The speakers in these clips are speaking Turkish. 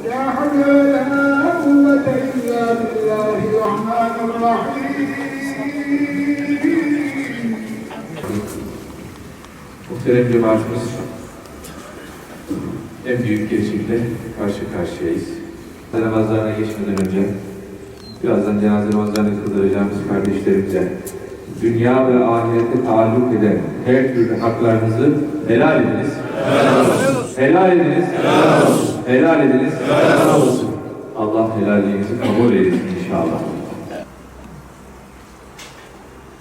لا حول ولا قوة إلا بالله الرحمن الرحيم Muhterem cemaatimiz, en büyük gerçekle karşı karşıyayız. Namazlarına geçmeden önce, birazdan cenaze namazlarını kıldıracağımız kardeşlerimize, dünya ve ahirete taalluk eden her türlü haklarınızı helal ediniz. Helal ediniz. Helal ediniz. Allah helalliğinizi kabul eylesin inşallah.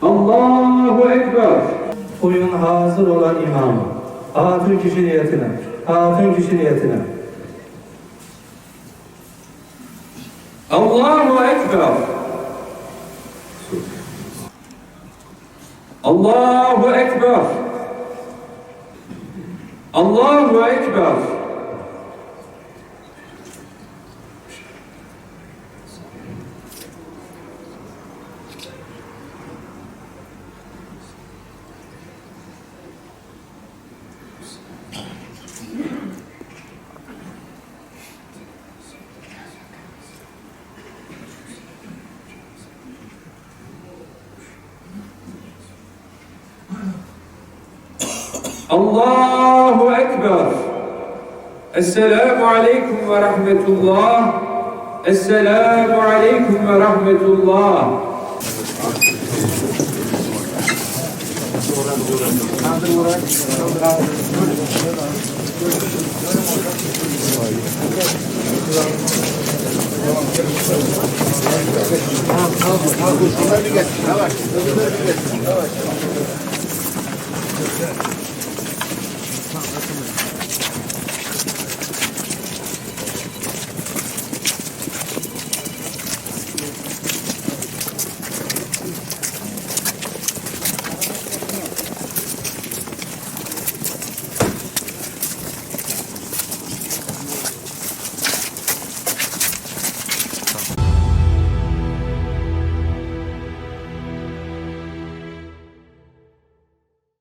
Allahu Ekber. Bugün hazır olan imamı, hatun kişi niyetine, hatun kişi niyetine. Allahu Ekber. Allahu Ekber. Allahu Ekber. Allahu Ekber. Esselamu Aleyküm ve Rahmetullah. Esselamu Aleyküm ve Rahmetullah.